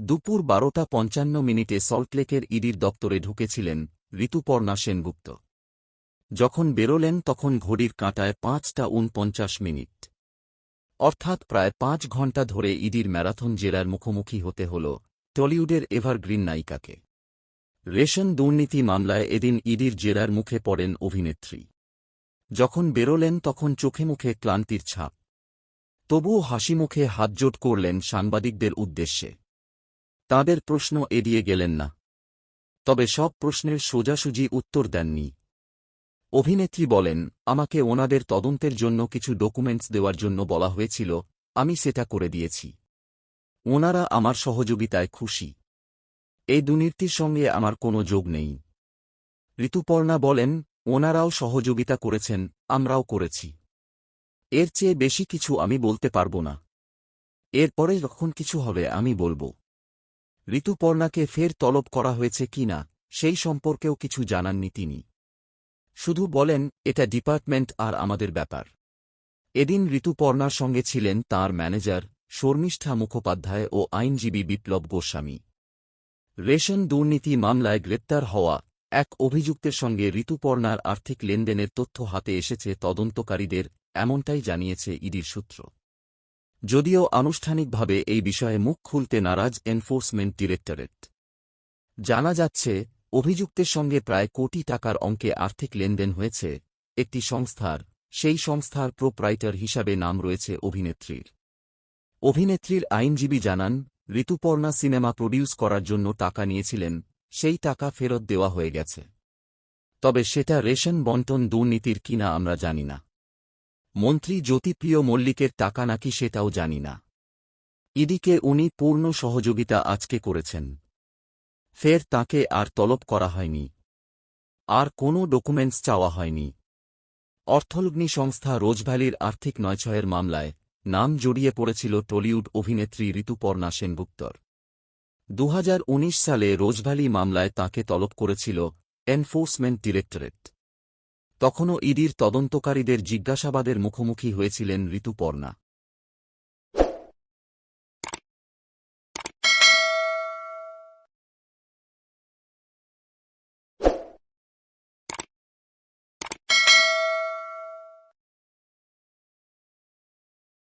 দুপুর বারোটা পঞ্চান্ন মিনিটে সল্টলেকের ইডির দপ্তরে ঢুকেছিলেন ঋতুপর্ণা সেনগুপ্ত। যখন বেরোলেন তখন ঘড়ির কাঁটায় পাঁচটা উনপঞ্চাশ মিনিট। অর্থাৎ প্রায় পাঁচ ঘণ্টা ধরে ইডির ম্যারাথন জেরার মুখোমুখি হতে হল টলিউডের এভারগ্রিন নায়িকাকে। রেশন দুর্নীতি মামলায় এদিন ইডির জেরার মুখে পড়েন অভিনেত্রী। যখন বেরোলেন তখন চোখে মুখে ক্লান্তির ছাপ। তবুও হাসিমুখে হাতজোট করলেন সাংবাদিকদের উদ্দেশ্যে। তাঁদের প্রশ্ন এড়িয়ে গেলেন না। তবে সব প্রশ্নের সোজাসুজি উত্তর দেননি। অভিনেত্রী বলেন, আমাকে ওনাদের তদন্তের জন্য কিছু ডকুমেন্টস দেওয়ার জন্য বলা হয়েছিল, আমি সেটা করে দিয়েছি। ওনারা আমার সহযোগিতায় খুশি। এই দুর্নীতির সঙ্গে আমার কোনো যোগ নেই। ঋতুপর্ণা বলেন, ওনারাও সহযোগিতা করেছেন, আমরাও করেছি। এর চেয়ে বেশি কিছু আমি বলতে পারব না। এরপরে যখন কিছু হবে আমি বলব। ঋতুপর্ণাকে ফের তলব করা হয়েছে কিনা সেই সম্পর্কেও কিছু জানাননি তিনি। শুধু বলেন, এটা ডিপার্টমেন্ট আর আমাদের ব্যাপার। এদিন ঋতুপর্ণার সঙ্গে ছিলেন তার ম্যানেজার, শর্মিষ্ঠা মুখোপাধ্যায় ও আইনজীবী বিপ্লব গোস্বামী। রেশন দুর্নীতি মামলায় গ্রেপ্তার হওয়া এক অভিযুক্তের সঙ্গে ঋতুপর্ণার আর্থিক লেনদেনের তথ্য হাতে এসেছে তদন্তকারীদের, এমনটাই জানিয়েছে ইডির সূত্র। যদিও আনুষ্ঠানিকভাবে এই বিষয়ে মুখ খুলতে নারাজ এনফোর্সমেন্ট ডিরেক্টরেট। জানা যাচ্ছে, অভিযুক্তের সঙ্গে প্রায় কোটি টাকার অঙ্কে আর্থিক লেনদেন হয়েছে, একটি সংস্থার, সেই সংস্থার প্রোপ্রাইটার হিসাবে নাম রয়েছে অভিনেত্রীর। অভিনেত্রীর আইনজীবী জানান, ঋতুপর্ণা সিনেমা প্রডিউস করার জন্য টাকা নিয়েছিলেন, সেই টাকা ফেরত দেওয়া হয়ে গেছে। তবে সেটা রেশন বন্টন দুর্নীতির কিনা আমরা জানি না। মন্ত্রী জ্যোতিপ্রিয় মল্লিকের টাকা নাকি সেটাও জানি না। ইডিকে উনি পূর্ণ সহযোগিতা আজকে করেছেন। ফের তাকে আর তলব করা হয়নি। আর কোনো ডকুমেন্টস চাওয়া হয়নি। অর্থলগ্নি সংস্থা রোজভ্যালির আর্থিক নয়ছয়ের মামলায় নাম জড়িয়ে পড়েছিল টলিউড অভিনেত্রী ঋতুপর্ণা সেনগুপ্তর। দু হাজার উনিশ সালে রোজভ্যালি মামলায় তাকে তলব করেছিল এনফোর্সমেন্ট ডিরেক্টরেট। তখনও ইডির তদন্তকারীদের জিজ্ঞাসাবাদের মুখোমুখি হয়েছিলেন ঋতুপর্ণা।